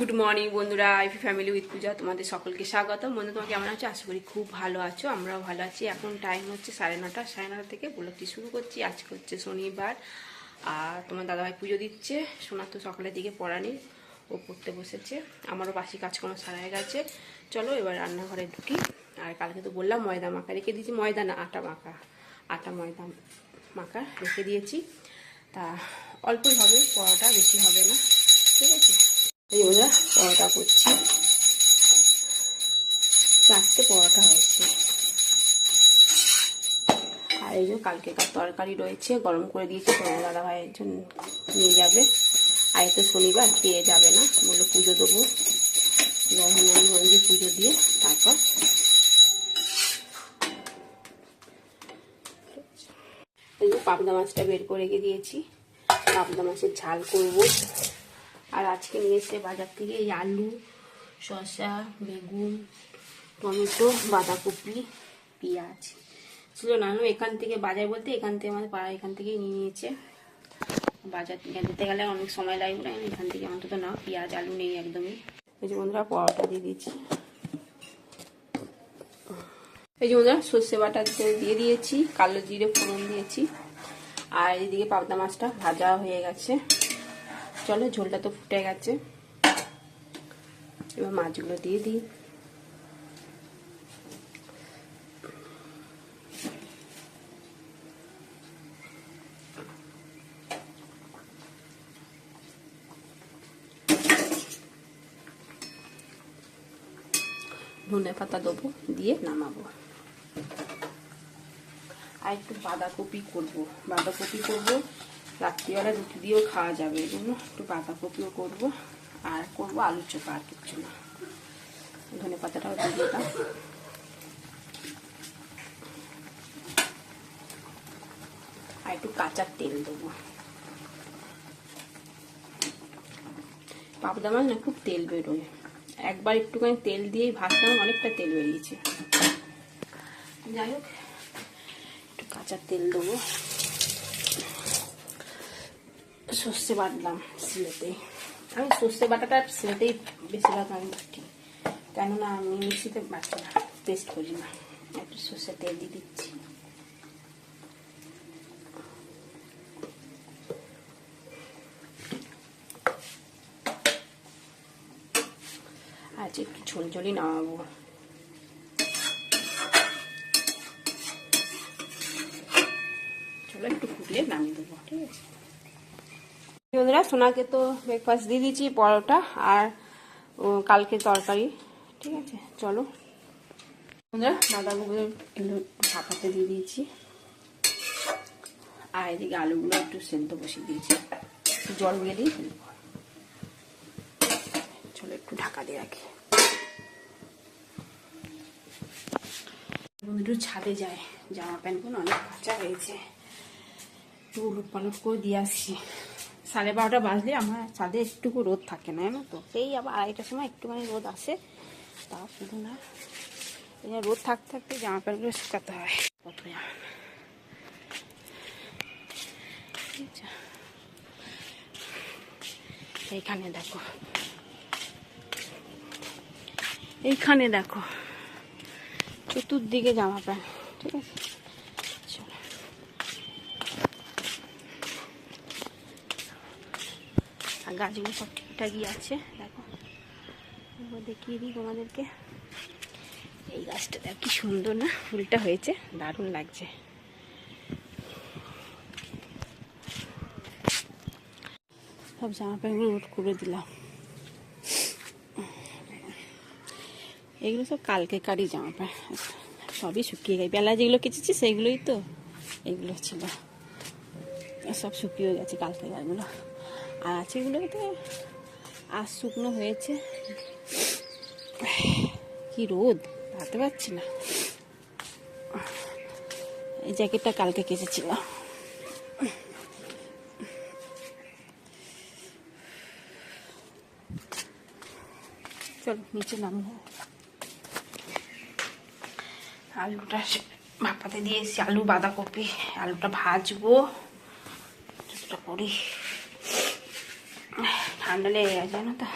Good morning বন্ধুরা আইফি family with পূজা, তোমাদের সকলকে স্বাগত বন্ধু তোমাকে কেমন আছো? আশা করি খুব ভালো আছো, আমরাও ভালো আছি। এখন টাইম হচ্ছে সাড়ে নটা সাড়ে নটা থেকে ব্লগটি শুরু করছি। আজকে হচ্ছে শনিবার, আর তোমার দাদাভাই পুজো দিচ্ছে। সোনার তো সকালের দিকে পড়া নেই, ও পড়তে বসেছে। আমারও বাসি কাজকর্ম সারা হয়ে গেছে। চলো এবার রান্নাঘরে ঢুকি। আর কালকে তো বললাম ময়দা মাখা, রেখে দিয়েছি ময়দা না, আটা মাখা। আটা, ময়দা মাখা রেখে দিয়েছি। তা অল্পই হবে পড়াটা বেশি হবে না, ঠিক আছে? এই পরোটা করছি। চারটে পরোটা হয়েছে। আর এই যে কালকে কার তরকারি রয়েছে, গরম করে দিয়েছি তোমার দাদা ভাইয়ের জন্য নিয়ে যাবে। আর তো শনিবার পেয়ে যাবে না? বলে পুজো দেবো। গরম পুজো দিয়ে তারপর এই যে পাবদা মাছটা বের করে রেখে দিয়েছি। পাবদা মাছের ঝাল করব। আর আজকে নিয়ে এসে বাজার থেকে এই আলু, শসা, বেগুন, টমেটো, বাঁধাকপি, পেঁয়াজ। ছিল না, আমি এখান থেকে বাজার বলতে এখান থেকে আমাদের পাড়া এখান থেকেই নিয়ে নিয়েছে। বাজার যেতে গেলে অনেক সময় লাগবে না? এখান থেকে অন্তত না, পেঁয়াজ, আলু নেই একদমই। এই যে বন্ধুরা, পরোটা দিয়ে দিয়েছি। এই যে বন্ধুরা, সর্ষে বাটা দিয়ে দিয়েছি, কালো জিরে ফোড়ন দিয়েছি। আর এদিকে পাবদা মাছটা ভাজা হয়ে গেছে। চলো ঝোলটা তো ফুটে গেছে। এবার মাছগুলো দিয়ে দিই। ধনে পাতা দেবো, দিয়ে নামাবো। আর একটু বাঁধাকপি করব বাঁধাকপি করব। রাত্রিবেলা রুটি দিয়েও খাওয়া যাবে জন্য একটু বাঁধাকপিও করব। আর করব আলু চোখা আর কিচ্ছু না। ধনে পাতাটাও দিয়ে দিলাম। আর একটু কাঁচা তেল দেবো। পাবদা মাছ না খুব তেল বেরোয়। একবার একটুখানি তেল দিয়েই ভাজলাম, অনেকটা তেল বেরিয়েছে। যাই হোক, একটু কাঁচা তেল দেবো। সর্ষে বাটলাম সিলেতে আমি সর্ষে বাটাটা সিলেতেই বেশিরভাগ আমি বাটি। কেননা আমি মিক্সিতে বাটি না, পেস্ট করি না। একটু সর্ষে তেল দিয়ে দিচ্ছি। আজ একটু ঝোল ঝোলই নামাবো। চলো একটু ফুটলে নামিয়ে দেবো, ঠিক আছে? বন্ধুরা, সোনাকে তো ব্রেকফাস্ট দিয়ে দিয়েছি, পরোটা আর কালকে তরকারি। ঠিক আছে, চলো। বন্ধুরা, বাঁধাকপি এগুলো ভাপাতে দিয়ে দিয়েছি। আর এদিকে আলুগুলো একটু সেদ্ধ বসিয়ে দিয়েছি। জল গেলেই ফেলব চলো, একটু ঢাকা দিয়ে রাখি। একটু ছাদে যায়। জামা প্যান্টগুলো অনেক কাঁচা হয়েছে। একটু উলট করে দিয়ে আসছি। সাড়ে বারোটা বাজলে আমার ছাদে একটুকু রোদ থাকে না জানো তো? সেই আবার আড়াইটার সময় একটুখানি রোদ আসে, তা শুধু না রোদ থাকতে থাকতে জামা প্যান্টগুলো শুকাতে হয়। কত এইখানে দেখো। এইখানে দেখো। চতুর্দিকে জামা প্যান্ট, ঠিক আছে? আর গাছগুলো সব ঠিকঠাকই আছে, দেখো। এবার দেখিয়ে দিই তোমাদেরকে। এই গাছটা দেখ কি সুন্দর না? ফুলটা হয়েছে, দারুণ লাগছে। সব জামা প্যান্টগুলো রোড করে দিলাম। এগুলো সব কালকে কারি জামা প্যান্ট সবই শুকিয়ে গেছে। বেলা যেগুলো কেচেছি সেগুলোই তো এগুলো ছিল। সব শুকিয়ে গেছে কালকে গাছগুলো আর আছে এগুলো তো আজ শুকনো হয়েছে। কি রোদ, ভাবতে পারছি না। এই জ্যাকেটটা কালকে কেচেছিলাম চলো, নিচে নামবো। আলুটা ভাপাতে দিয়ে এসেছি আলু, বাঁধাকপি, আলুটা ভাজবো। করি। ঠান্ডা লেগে গেছে জানো তো?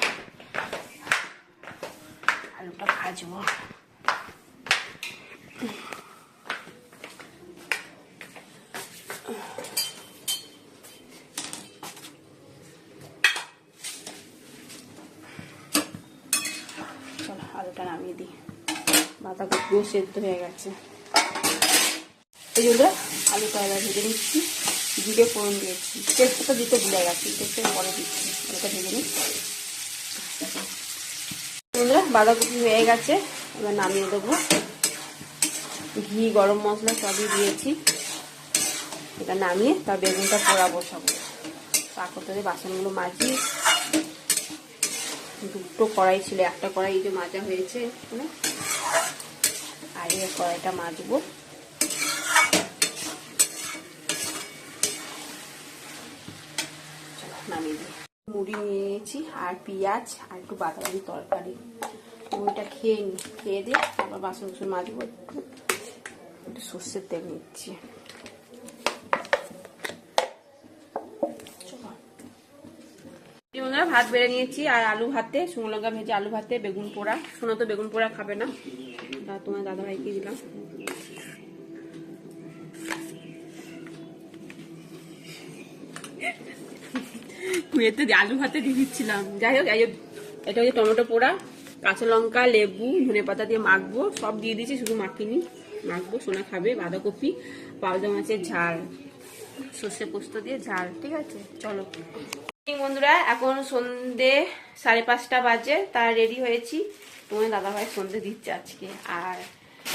ভাজবো। চলো, আলুটা নামিয়ে দিই। বাঁধাকপিও সেদ্ধ হয়ে গেছে। এই জন্য আলুটা এবার ভেজে নিচ্ছি। জিরে ফোড়ন দিয়েছি। তেজপাতা দিতে ভুলে গেছি তেজটা পরে দিচ্ছি আলুটা ভেজে নিই বন্ধুরা, বাঁধাকপি হয়ে গেছে, এবার নামিয়ে দেবো। ঘি, গরম মশলা সবই দিয়েছি। এটা নামিয়ে তার বেগুনটা পোড়া বসাবো। তারপর বাসনগুলো মাজি। দুটো কড়াই ছিল, একটা কড়াই যে মাজা হয়েছে আর এই কড়াইটা মাজবো চলো, নামিয়ে দিই মুড়ি নিয়ে নিয়েছি। আর পেঁয়াজ আর একটু বাদামি তরকারি। ওইটা খেয়ে নি, খেয়ে দিয়ে আবার বাসন কুসন মাজবো একটু। একটু সর্ষের তেল নিচ্ছি। ভাত বেড়ে নিয়েছি আর আলু ভাতে, শুকনো লঙ্কা ভেজে আলু ভাতে, বেগুন পোড়া। শোনো তো, বেগুন পোড়া খাবে না। তোমার দাদা ভাইকে দিলাম। কুয়েতে আলু ভাতে দিয়ে দিচ্ছিলাম। যাই হোক এটা হচ্ছে টমেটো পোড়া, কাঁচা লঙ্কা, লেবু, ধনে পাতা দিয়ে মাখবো, সব দিয়ে দিয়েছি, শুধু মাখিনি। মাখবো, সোনা খাবে, বাঁধাকপি পাউদা মাছের ঝাল, সর্ষে পোস্ত দিয়ে ঝাল, ঠিক আছে? চলো। বন্ধুরা, এখন সন্ধে সাড়ে পাঁচটা বাজে তার রেডি হয়েছি। তোমার দাদাভাই সন্ধে দিচ্ছে আজকে। আর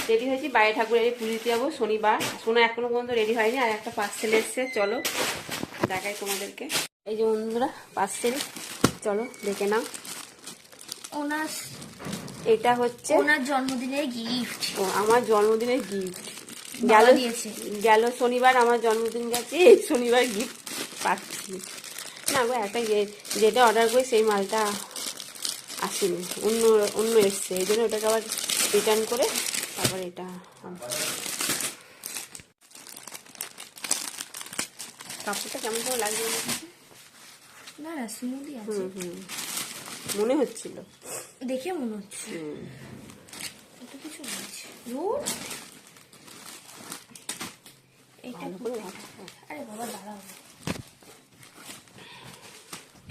রেডি হয়েছি, বাইরে ঠাকুরের পুজো দিতে যাব, শনিবার। সোনা এখনও পর্যন্ত রেডি হয়নি, আর একটা পার্সেল এসছে, চলো দেখাই তোমাদেরকে। এই যে বন্ধুরা পার্সেল চলো দেখে নাও ওনার এটা হচ্ছে ওনার জন্মদিনের গিফট ও আমার জন্মদিনের গিফট গেল। গেল শনিবার আমার জন্মদিন গেছে এই শনিবার গিফট পাচ্ছি না গো একটা যেটা অর্ডার করি সেই মালটা আসেনি অন্য অন্য এসছে এই জন্য ওটাকে আবার রিটার্ন করে তারপর এটা। কাপড়টা কেমন করে লাগবে? না না স্মুদি আছে। মনে হচ্ছিল। দেখে মনে হচ্ছে। কত কিছু আছে রোড এটা আরে বাবা দাঁড়াও।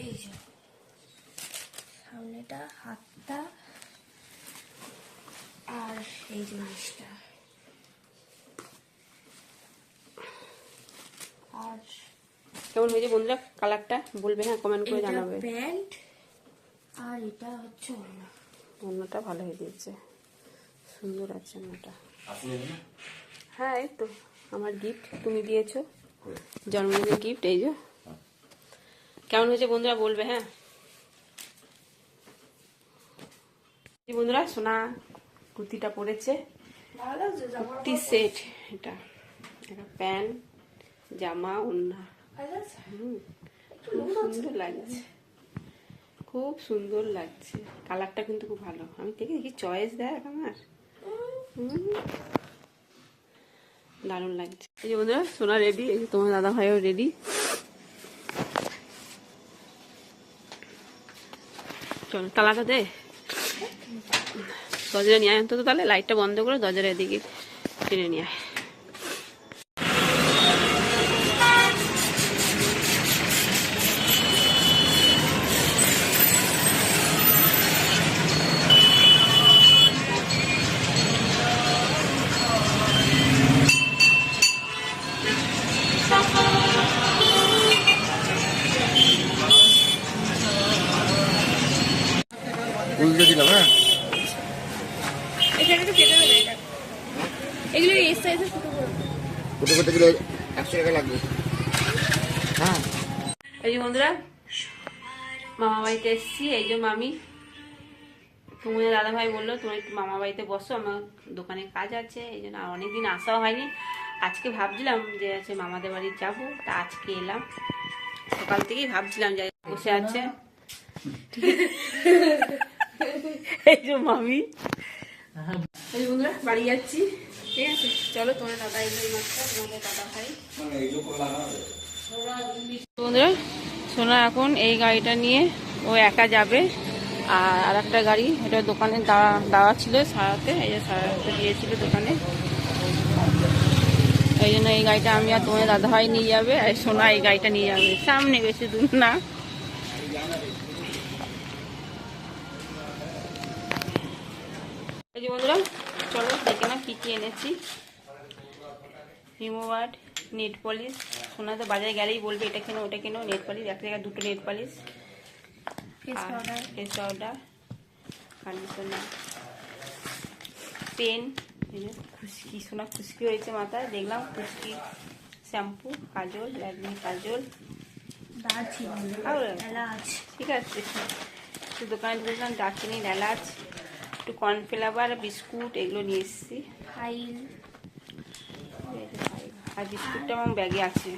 এই যে। সামনেটা হাতটা আর এই জিনিসটা আর কেমন হয়েছে বন্ধুরা কালারটা বলবে হ্যাঁ কমেন্ট করে জানাবে। প্যান্ট আর এটা হচ্ছে অন্যটা ভালো হয়ে দিয়েছে সুন্দর আছে অন্যটা হ্যাঁ এই তো আমার গিফট তুমি দিয়েছ। জন্মদিনের গিফট এই যে। কেমন হয়েছে বন্ধুরা বলবে হ্যাঁ। এই বন্ধুরা সোনা কুর্তিটা পরেছে। ভালো লাগছে জামা কুর্তি সেট এটা। একটা প্যান্ট জামা ওন্না সুন্দর লাগছে খুব সুন্দর লাগছে। কালারটা কিন্তু খুব ভালো। আমি দেখি দেখি চয়েস দেখ আমার দারুণ লাগছে। এই যে বন্ধুরা, সোনা রেডি এই যে তোমার দাদা ভাইও রেডি চল, তালাটা দে। দরজাটা নিয়ে আয় অন্তত তাহলে লাইটটা বন্ধ করে দরজাটা এদিকে টেনে নিয়ে আয়। একটু কেটে দেবে এটা। এগুলো এই সাইজে ছোটো করে। ছোটো করতে গেলে একশো টাকা লাগবে। হ্যাঁ। এই যে বন্ধুরা মামা বাড়িতে এসেছি। এই যে মামি তোমাদের দাদা ভাই বলল তুমি একটু মামা বাড়িতে বসো আমার দোকানে কাজ আছে এই জন্য আর অনেকদিন আসাও হয়নি। আজকে ভাবছিলাম যে আছে মামাদের বাড়ি যাব তা আজকে এলাম। সকাল থেকেই ভাবছিলাম যে বসে আছে। এই যে মামি এই বন্ধুরা, বাড়ি যাচ্ছি, ঠিক আছে? চলো, তোমার দাদা এই মাছটা তোমাদের দাদা ভাই। বন্ধুরা, সোনা এখন এই গাড়িটা নিয়ে ও একা যাবে, আর আর একটা গাড়ি, এটা দোকানে দাঁড়া দাঁড়া ছিল সারাতে, এই যে সারাতে দিয়েছিল দোকানে। এই জন্য এই গাড়িটা আমি আর তোমার দাদাভাই নিয়ে যাবে, আর সোনা এই গাড়িটা নিয়ে যাবে। সামনে বেশি দূর না। বন্ধুরা চলো দেখে না কী কী এনেছি। Remover nail polish. সোনা তো বাজারে গেলেই বলবে এটা কেনো ওটা কেনো নেট পলিশ এক জায়গায় দুটো nail polish. Face powder conditioner pen খুশকি সোনা খুশকি হয়েছে মাথায় দেখলাম খুশকি। শ্যাম্পু কাজল ল্যাকমি কাজল। ঠিক আছে। দোকানে ঢুকেছিলাম দারচিনি এলাচ। একটু কর্নফ্লাওয়ার বিস্কুট এগুলো নিয়ে এসেছি। ফাইল। আর বিস্কুটটা আমার ব্যাগে আছে।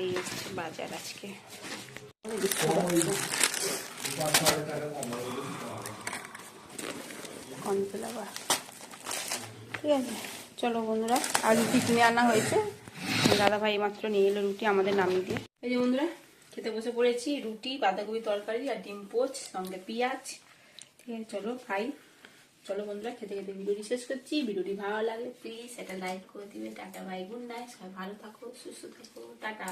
এই হচ্ছে বাজার আজকে। কর্নফ্লাওয়ার। ঠিক আছে চলো বন্ধুরা আর রুটি কিনে আনা হয়েছে। দাদা ভাই মাত্র নিয়ে এলো রুটি আমাদের নামিয়ে দিয়ে। এই যে বন্ধুরা খেতে বসে পড়েছি। রুটি বাঁধাকপি তরকারি আর ডিম পোচ সঙ্গে পেঁয়াজ। ঠিক আছে চলো, খাই। চলো বন্ধুরা, খেতে খেতে ভিডিওটি শেষ করছি। ভিডিওটি ভালো লাগে প্লিজ এটা লাইক করে দিবে। টাটা বাই গুড নাইট সবাই ভালো থাকো, সুস্থ থাকো। টাটা।